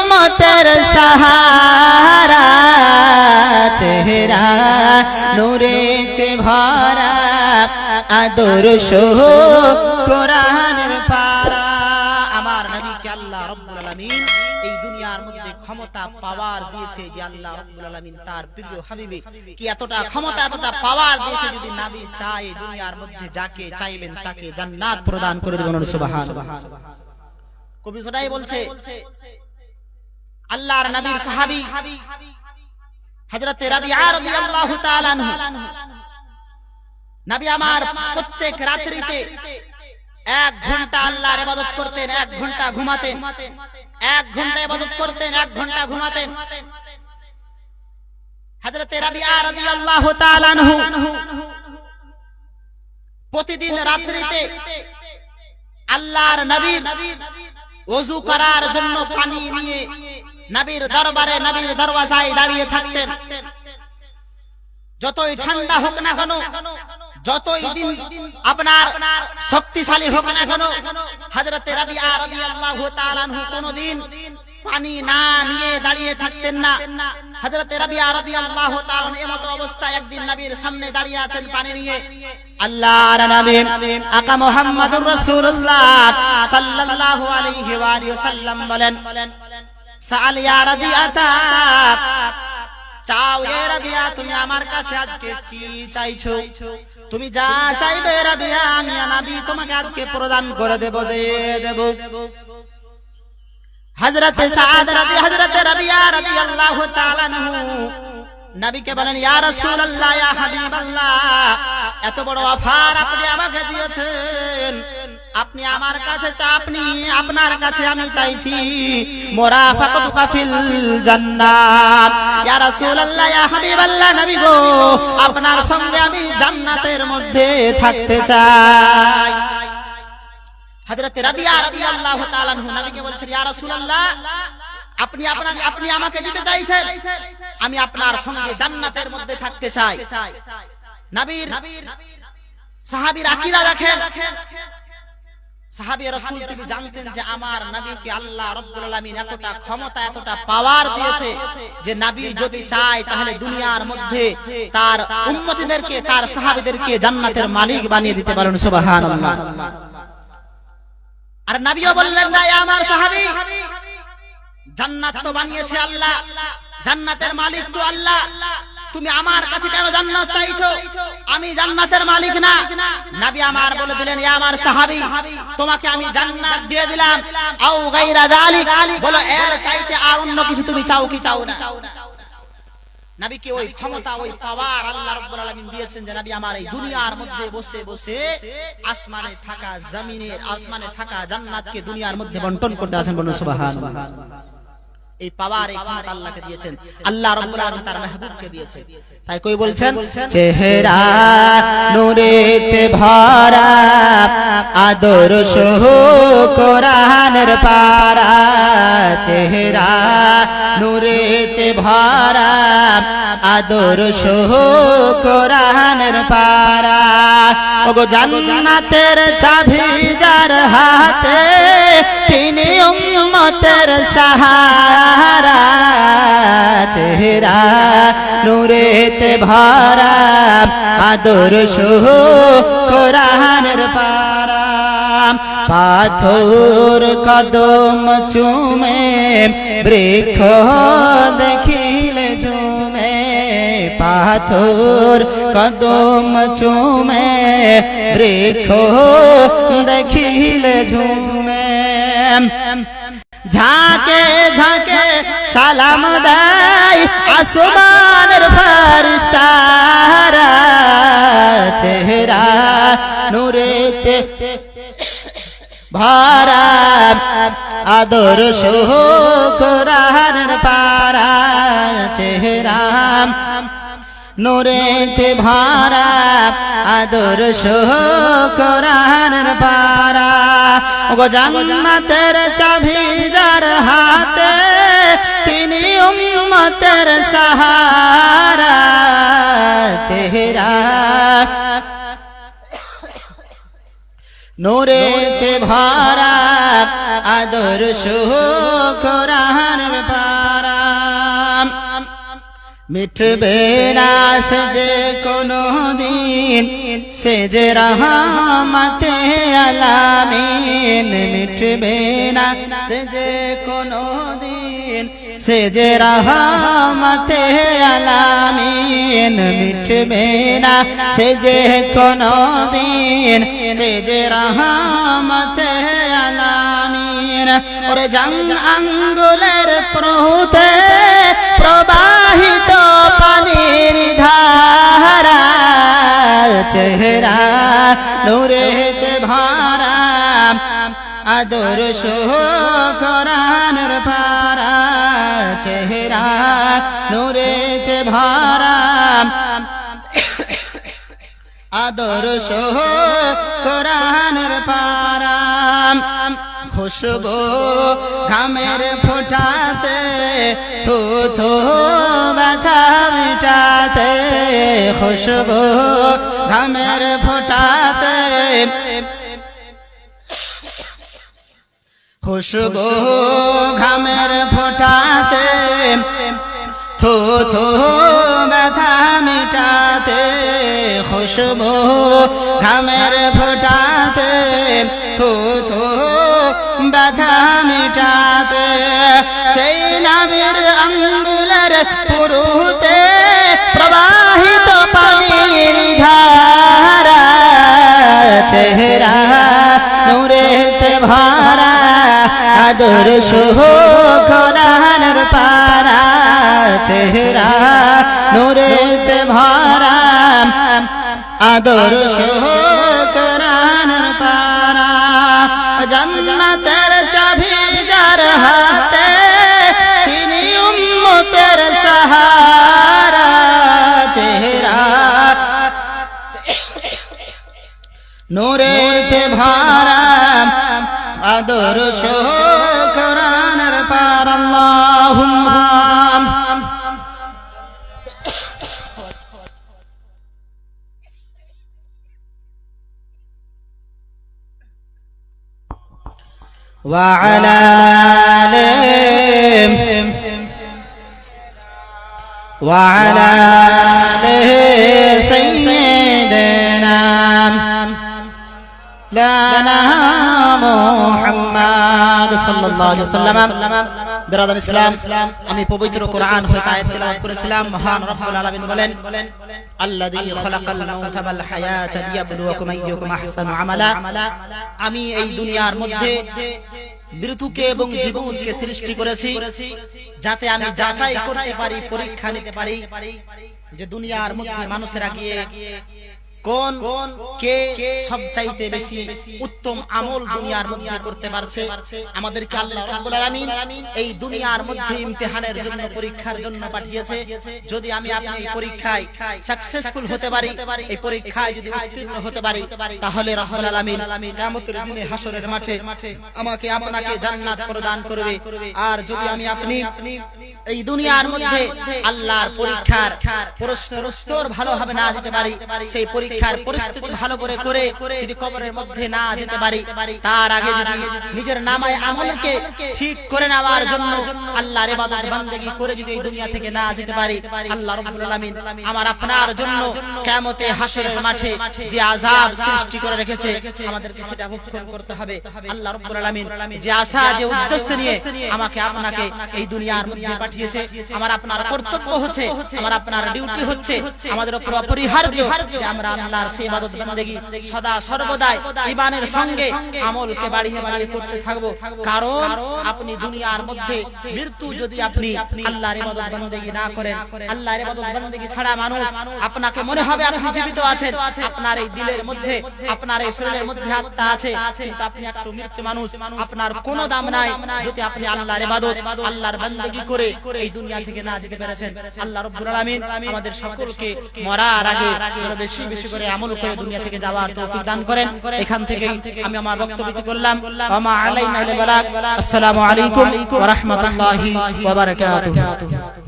উম্মতের সাহারা, চেহারা নূরেতে ভরা আদর্শ কোরআনের পারা। আমার আল্লাহ আলামিন এই দুনিয়ার মধ্যে ক্ষমতা পাওয়ার দিয়েছে যে আল্লাহ আলামিন তার প্রিয় হাবিবে। কি এতটা ক্ষমতা, এতটা পাওয়ার দিয়েছে যদি নবী চায় দুনিয়ার মধ্যে যাকে চাইবেন তাকে জান্নাত প্রদান করে দেবেন কবি সেটাই বলছে আল্লাহর নবীর সাহাবী হযরত রাবিআ রাদিয়াল্লাহু তাআলা আনহু। নবী আমার প্রত্যেক রাত্রিতে এক ঘণ্টা আল্লাহর ইবাদত করতেন এক ঘণ্টা ঘুমাতেন। এক ঘণ্টা ইবাদত করতেন এক ঘণ্টা ঘুমাতেন। হযরত রাবিআ রাদিয়াল্লাহু তাআলা আনহু। প্রতিদিন রাত্রিতে আল্লাহর নবীর ওযু করার জন্য পানি নিয়ে নবীর দরবারে নবীর দরওয়াজায় দাঁড়িয়ে থাকতেন। যতই ঠান্ডা হোক না কেন, যতই দিন আপনার শক্তিশালী হোক না কেন, হযরতে রাবিআ রাদিয়াল্লাহু তাআলা আনহু কোনদিন পানি না নিয়ে দাঁড়িয়ে থাকতেন না। হযরতে রাবিআ রাদিয়াল্লাহু তাআলা এমত অবস্থায় একদিন নবীর সামনে দাঁড়িয়ে আছেন পানি নিয়ে। আল্লাহর নবী আকা মুহাম্মাদুর রাসূলুল্লাহ সাল্লাল্লাহু আলাইহি ওয়া আলিহি ওয়াসাল্লাম বলেন সাল ইয়া রাবিআতা চাও এ রাবিয়া তুমি আমার কাছে আজকে কি চাইছো তুমি যা চাইবে রাবিয়া আমি নবী তোমাকে আজকে প্রদান করে দেব দে দেব হযরত সাদ রাদি হযরত রাবিয়া রাদিয়াল্লাহু তাআলা আনহু নবীকে বলেন ইয়া রাসূলুল্লাহ ইয়া হাবিবাল্লাহ এত বড় অফার আপনি আমাকে দিয়েছেন। আপনি আমার কাছে আপনি আপনার কাছে আমি চাইছি। মোরাফাকাতু কাফিল জান্নাত। ইয়া রাসূলুল্লাহ, ইয়া হাবিবাল্লাহ, নবী গো, আপনার সঙ্গে আমি জান্নাতের মধ্যে থাকতে চাই। হযরত রাবিয়া রাদিয়াল্লাহু তাআলা নবীকে বলছেন, ইয়া রাসূলুল্লাহ, আপনি আপনাকে, আপনি আমাকে দিতে চাইছেন? আমি আপনার সঙ্গে জান্নাতের মধ্যে থাকতে চাই। নবীর, সাহাবীর আকীদা দেখেন। তিনি জানতেন যে আমার আল্লাহ এতটা ক্ষমতা, এতটা পাওয়ার দিয়েছে যে যদি চায় তাহলে দুনিয়ার মধ্যে তার তার সাহাবীদেরকে জান্নাতের মালিক বানিয়ে দিতে পারেন আর নবীও বললেন, না আমার সাহাবী। জান্নাত তো বানিয়েছে আল্লাহ, জান্নাতের মালিক তো আল্লাহ। তুমি আমার কাছে কেন জান্নাত চাইছো? আমি জান্নাতের মালিক না। নবী আমার বলে দিলেন ইয়া আমার সাহাবী, তোমাকে আমি জান্নাত দিয়ে দিলাম। আও গায়রা যালিক। বলো, এর চাইতে আর অন্য কিছু তুমি চাও কি চাও না? নবীকে ওই ক্ষমতা, ওই পাওয়ার আল্লাহ রাব্বুল আলামিন দিয়েছেন যে, নবী আমার এই দুনিয়ার মধ্যে বসে বসে আসমানে থাকা, জমিনের আসমানে থাকা জান্নাতকে দুনিয়ার মধ্যে বন্টন করতে আছেন বলুন সুবহানাল্লাহ। এই পাওয়ার এই ক্ষমতা আল্লাহকে দিয়েছেন। আল্লাহ রাব্বুল আলামিন তার মাহবুবকে দিয়েছেন। তাই কই বলছেন? চেহারা নূরেতে ভরা আদর্শ কোরআনের পারা। চেহারা নূরেতে ভরা আদর্শ কোরআনের পারা। ওগো জান্নাতের চাবি যার হাতে উম্মতের সাহারা, চেহারা নূরেতে ভরা, আদর্শ কোরআনের পারা। পাথর কদম চুমে, বৃক্ষ দেখিলে ঝুমে। পাথর কদম চুমে, বৃক্ষ দেখিলে ঝুমে। ঝাঁকে ঝাঁকে সালাম দেয় আসমানের ফারিস্তারা চেহারা নূরেতে। ভরা আদর্শ কোরআনের পারা চেহারা নূরেতে ভরা আদর্শ কোরআনের পারা গো জান্নাতের যার হাতে তিনি উম্মতের সাহারা চেহারা। নূরেতে ভরা আদর্শ কোরআনের পারা। মিটবে না সে যে কোনো দিন সে যে রহমতে আলামিন। মিটবে না সে যে কোনো দিন সে যে রহমতে আলামিন। মিটবে না সে যে কোনো দিন সে যে রহমতে আলামিন। ওরে জাং আঙ্গুলের প্রহুতে প্রবাহিত নূরেতে ভরা আদর সুখরানের পারা চেহারা নূরেতে ভরা আদর সুখরানের পারা। খুশবু ঘামের ফোটাতে থু ব্যথা মিটাতে। খুশবু ঘামের ফোটাতে। খুশবু ঘামের ফোটাতে থু ব্যথা মিটাতে। খুশবু ঘামের ফোটাতে থু ব্যথা মিটাতে। সেই নামের আঙ্গুলের পুরুতে প্রবাহিত পানির ধারা, চেহারা নূরেতে ভরা আদর্শ কোরআনের পারা, চেহারা নূরেতে ভরা, আদর কোরআনের জান্নাতের চাবি যার হাতে তিনি উম্মতের সাহারা চেহারা। নূরেতে ভরা আদর্শ কোরআনের পার। আল্লাহুম্মা وعلى آله وعلى آله سيدنا لنا محمد صلى الله عليه وسلم. বিরাদান ইসলাম, আমি পবিত্র কোরআন হতে আয়াত তেলাওয়াত করেছিলাম। মহান রব্বুল আলামিন বলেন, আল্লাযী খালাকাল মাউতা ওয়াল হায়াতা লিয়াবলুয়াকুম আইয়ুকুম আহসানু আমালা। আমি এই দুনিয়ার মধ্যে মৃত্যুকে এবং জীবনকে সৃষ্টি করেছি, যাতে আমি যাচাই করতে পারি, পরীক্ষা নিতে পারি, যে দুনিয়ার মধ্যে মানুষেরা গিয়ে কোন কে সবচাইতে বেশি উত্তম আমল দুনিয়ার মধ্যে করতে পারছে? আমাদেরকে আল্লাহ রাব্বুল আলামিন এই দুনিয়ার মধ্যে ইমতিহানের জন্য পরীক্ষার জন্য পাঠিয়েছে। যদি আমি আপনি এই পরীক্ষায় সাকসেসফুল হতে পারি এই পরীক্ষায় যদি উত্তীর্ণ হতে পারি তাহলে রাব্বুল আলামিন কিয়ামতের দিনে হাসরের মাঠে আমাকে আপনাকে জান্নাত প্রদান করবে। আর যদি আমি আপনি এই দুনিয়ার মধ্যে আল্লাহর পরীক্ষার প্রশ্নের উত্তর ভালোভাবে না দিতে পারি সেই পরীক্ষার পরিস্থিতি ভালো করে করে যদি কবরের মধ্যে না যেতে পারি তার আগে যদি নিজের নামায় আমলকে ঠিক করে নেওয়ার জন্য আল্লাহর ইবাদত বান্দেগি করে যদি এই দুনিয়া থেকে না যেতে পারি আল্লাহ রাব্বুল আলামিন আমার আপনার জন্য কিয়ামতে হাসরের মাঠে যে আযাব সৃষ্টি করে রেখেছে আমাদেরকে সেটা ভক্ষণ করতে হবে। আল্লাহ রাব্বুল আলামিন যে আশা যে উদ্দেশ্য নিয়ে আমাকে আপনাকে এই দুনিয়ার মধ্যে পাঠিয়েছে আমার আপনার কর্তব্য হচ্ছে আমার আপনার ডিউটি হচ্ছে আমাদের উপর অপরিহার্য যে আমরা আল্লাহর সেই ইবাদত বান্দেগী সদা সর্বদাই ঈমানের সঙ্গে আমলকে বাড়িয়ে বাড়িয়ে করতে থাকব। কারণ আপনি দুনিয়ার মধ্যে মৃত্যু যদি আপনি আল্লাহর ইবাদত বান্দেগী না করেন আল্লাহর ইবাদত বান্দেগী ছাড়া মানুষ আপনাকে মনে হবে আপনি জীবিত আছেন। আপনার এই দিলের মধ্যে আপনার এই শরীরের মধ্যে আত্মা আছে। কিন্তু আপনি একটু মৃত্যু মানুষ। আপনার কোনো দাম নাই যদি আপনি আল্লাহর ইবাদত আল্লাহর বান্দেগী করে এই দুনিয়া থেকে না যেতে পেরেছেন। আল্লাহ রাব্বুল আলামিন আমাদের সকলকে মরার আগে আরও বেশি বেশি করে আমল করে দুনিয়া থেকে যাওয়ার তৌফিক দান করেন। এখান থেকে আমি আমার বক্তব্য করলাম। ওয়া মা আলাইনা আসসালামু আলাইকুম ওয়া রাহমাতুল্লাহি ওয়া বারাকাতুহু।